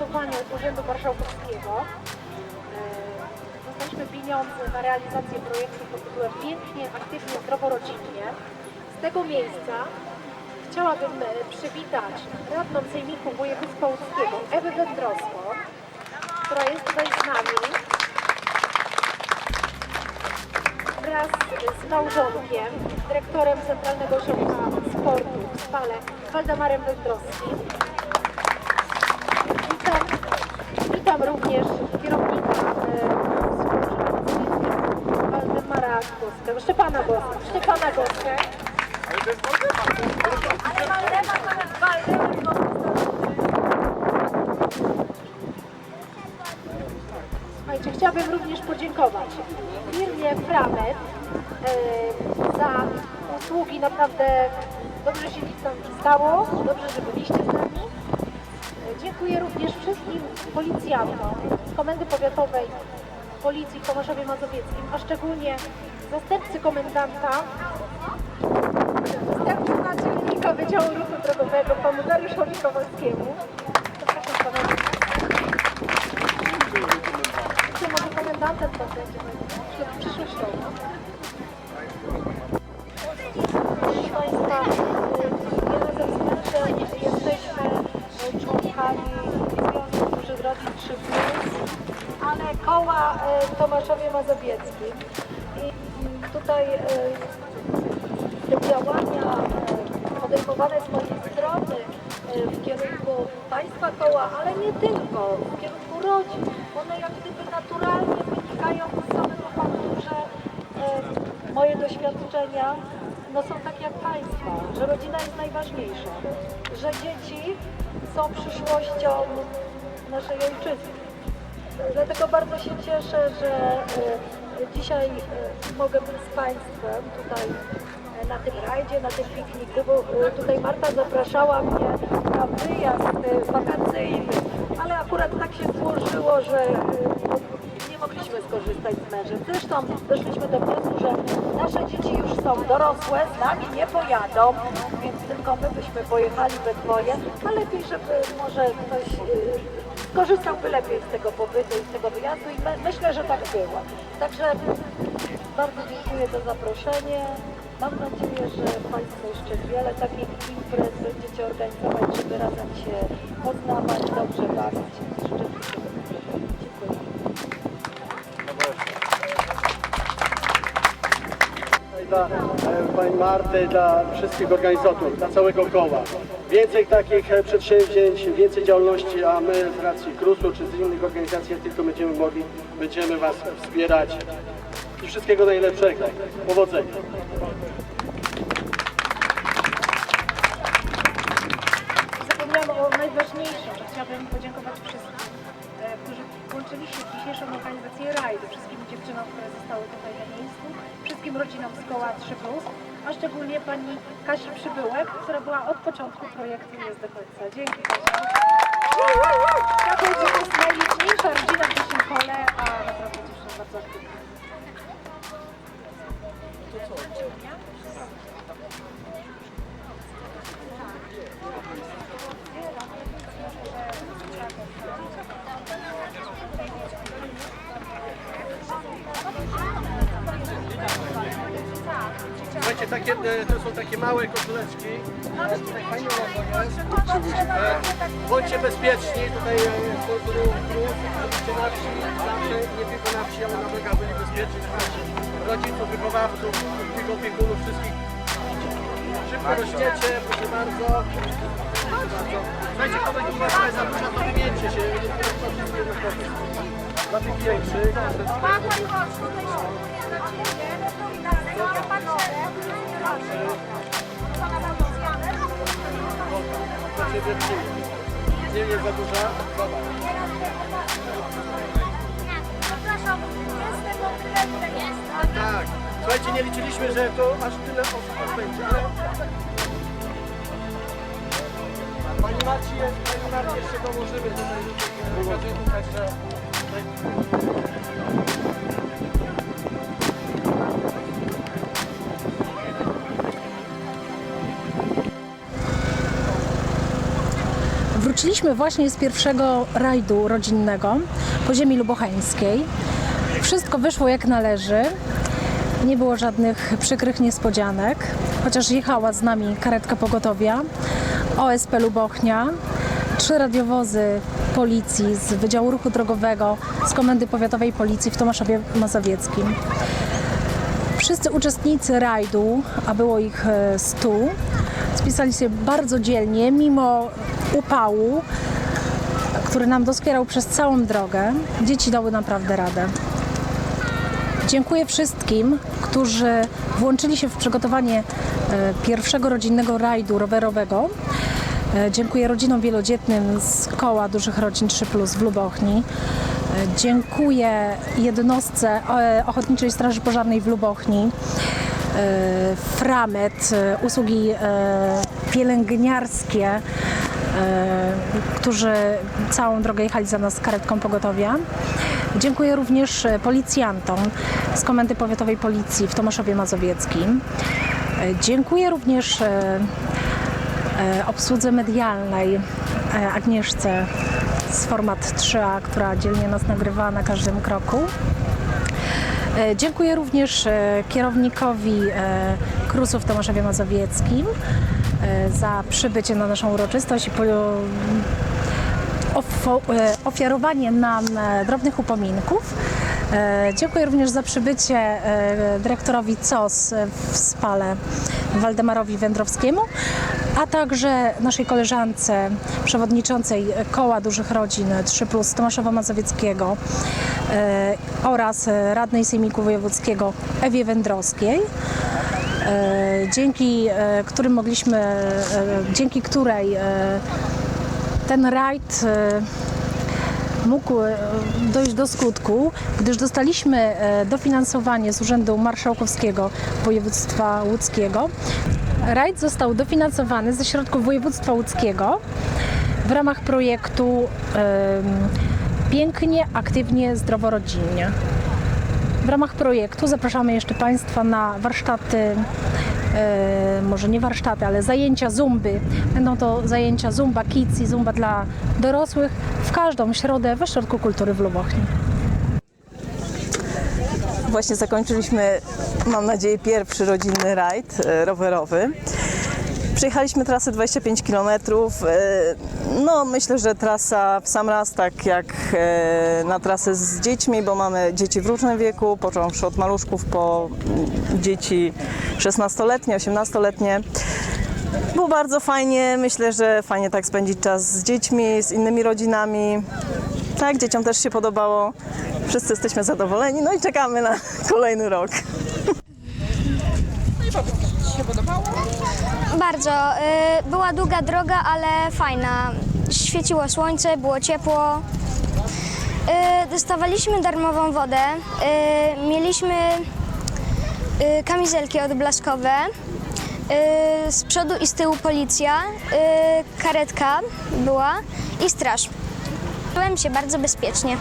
sfinansowanie Urzędu Marszałkowskiego e, dostaliśmy pieniądze na realizację projektu pod tytułem Pięknie, Aktywnie, Zdrowo, Rodzinnie. Z tego miejsca chciałabym e, przywitać radną Sejmiku Województwa Łódzkiego Ewę Wędrowską, która jest tutaj z nami wraz z małżonkiem, dyrektorem Centralnego Ośrodka Sportu w Spale, Waldemarem Wędrowskim. Witam również kierownika e, Waldemara Goskę, Szczepana Goskę, Szczepana Goskę. Ale Waldemar to jest Waldemar. Słuchajcie, chciałabym również podziękować firmie Framet e, za usługi. Naprawdę dobrze się tam stało, dobrze, że byliście z nami. Dziękuję również wszystkim policjantom z Komendy Powiatowej Policji w Tomaszowie Mazowieckim, a szczególnie zastępcy komendanta, zastępcy naczelnika Wydziału Ruchu Drogowego, panu Dariuszowi Kowalskiemu. Czy może komendantem to będzie przyszłościowo? Tomaszowie Mazowieckim. I tutaj te działania e, podejmowane z mojej strony e, w kierunku Państwa koła, ale nie tylko, w kierunku rodzin, one jak gdyby naturalnie wynikają z samego faktu, że e, moje doświadczenia no, są takie jak Państwa, że rodzina jest najważniejsza, że dzieci są przyszłością naszej ojczyzny. Dlatego bardzo się cieszę, że e, dzisiaj e, mogę być z Państwem tutaj e, na tym rajdzie, na tym pikniku, bo tutaj Marta zapraszała mnie na wyjazd wakacyjny, ale akurat tak się złożyło, że mogliśmy skorzystać z mężem. Zresztą doszliśmy do wniosku, że nasze dzieci już są dorosłe, z nami nie pojadą, więc tylko my byśmy pojechali we dwoje, a lepiej, żeby może ktoś e, skorzystałby lepiej z tego pobytu i z tego wyjazdu i my, myślę, że tak było. Także bardzo dziękuję za zaproszenie. Mam nadzieję, że Państwo jeszcze wiele takich imprez będziecie organizować, żeby razem się poznawać, dobrze bawić. Wszystkiego dla e, Pani Marty, dla wszystkich organizatorów, dla całego koła. Więcej takich e, przedsięwzięć, więcej działalności, a my z racji KRUS-u czy z innych organizacji, tylko będziemy mogli, będziemy Was wspierać. I wszystkiego najlepszego. Powodzenia. Zapomniałam o najważniejszym, że chciałabym podziękować wszystkim, e, którzy włączyli się w dzisiejszą organizację rajdu, wszystkim dziewczynom, zostały tutaj na miejscu, wszystkim rodzinom z koła 3+, a szczególnie pani Kasi Przybyłek, która była od początku projektu i jest do końca. Dzięki Kasia. To jest najliczniejsza rodzina w naszym kole, a naprawdę dziewczyny bardzo aktywne. Słuchajcie, takie, to są takie małe koszuleczki. E, Tutaj fajnie jest. E, Bądźcie bezpieczni, tutaj e, KRUS, bądźcie na wsi, zawsze, nie tylko na wsi, ale na drogach byli bezpieczni. Słuchajcie, Rodziców, wychowawców, tych opiekunów, wszystkich. Szybko rośniecie, proszę bardzo. Słuchajcie, będzie uważać za dużo, to wymieńcie się. Tych większych. Ciebie. Nie jest za duża? Zobacz. Tak. Słuchajcie, nie liczyliśmy, że to aż tyle osób nas będzie, ale... Pani Marci, Pani Marci jeszcze dołożymy tutaj także... W Wróciliśmy właśnie z pierwszego rajdu rodzinnego po ziemi lubochańskiej. Wszystko wyszło jak należy. Nie było żadnych przykrych niespodzianek, chociaż jechała z nami karetka pogotowia, OSP Lubochnia, trzy radiowozy policji z Wydziału Ruchu Drogowego, z Komendy Powiatowej Policji w Tomaszowie Mazowieckim. Wszyscy uczestnicy rajdu, a było ich e, 100, spisali się bardzo dzielnie, mimo upału, który nam doskwierał przez całą drogę. Dzieci dały naprawdę radę. Dziękuję wszystkim, którzy włączyli się w przygotowanie e, pierwszego rodzinnego rajdu rowerowego. E, Dziękuję rodzinom wielodzietnym z koła dużych rodzin 3 w Lubochni. E, Dziękuję jednostce e, Ochotniczej Straży Pożarnej w Lubochni. Framet, usługi pielęgniarskie, którzy całą drogę jechali za nas karetką pogotowia. Dziękuję również policjantom z Komendy Powiatowej Policji w Tomaszowie Mazowieckim. Dziękuję również obsłudze medialnej e, Agnieszce z Format 3A, która dzielnie nas nagrywa na każdym kroku. E, Dziękuję również e, kierownikowi e, KRUS-u w Tomaszowie Mazowieckim e, za przybycie na naszą uroczystość i e, ofiarowanie nam e, drobnych upominków. E, Dziękuję również za przybycie e, dyrektorowi COS w Spale Waldemarowi Wędrowskiemu, a także naszej koleżance przewodniczącej Koła Dużych Rodzin 3 Plus Tomaszowa Mazowieckiego e, oraz radnej Sejmiku Wojewódzkiego Ewie Wędrowskiej e, dzięki e, którym mogliśmy, dzięki której ten rajd mógł dojść do skutku, gdyż dostaliśmy dofinansowanie z Urzędu Marszałkowskiego Województwa Łódzkiego. Rajd został dofinansowany ze środków województwa łódzkiego w ramach projektu Pięknie, aktywnie, zdrowo, rodzinnie. W ramach projektu zapraszamy jeszcze Państwa na warsztaty, może nie warsztaty, ale zajęcia zumby. Będą to zajęcia zumba kids i zumba dla dorosłych w każdą środę w Ośrodku Kultury w Lubochni. Właśnie zakończyliśmy, mam nadzieję, pierwszy rodzinny rajd e, rowerowy. Przejechaliśmy trasę 25 km. No, myślę, że trasa w sam raz, tak jak e, na trasę z dziećmi, bo mamy dzieci w różnym wieku, począwszy od maluszków po dzieci 16-letnie, 18-letnie. Było bardzo fajnie, myślę, że fajnie tak spędzić czas z dziećmi, z innymi rodzinami. Tak, dzieciom też się podobało. Wszyscy jesteśmy zadowoleni, no i czekamy na kolejny rok. Bardzo. y, Była długa droga, ale fajna. Świeciło słońce, było ciepło. Y, Dostawaliśmy darmową wodę. y, Mieliśmy kamizelki odblaskowe. Z przodu i z tyłu policja. Karetka była i straż. Czułem się bardzo bezpiecznie.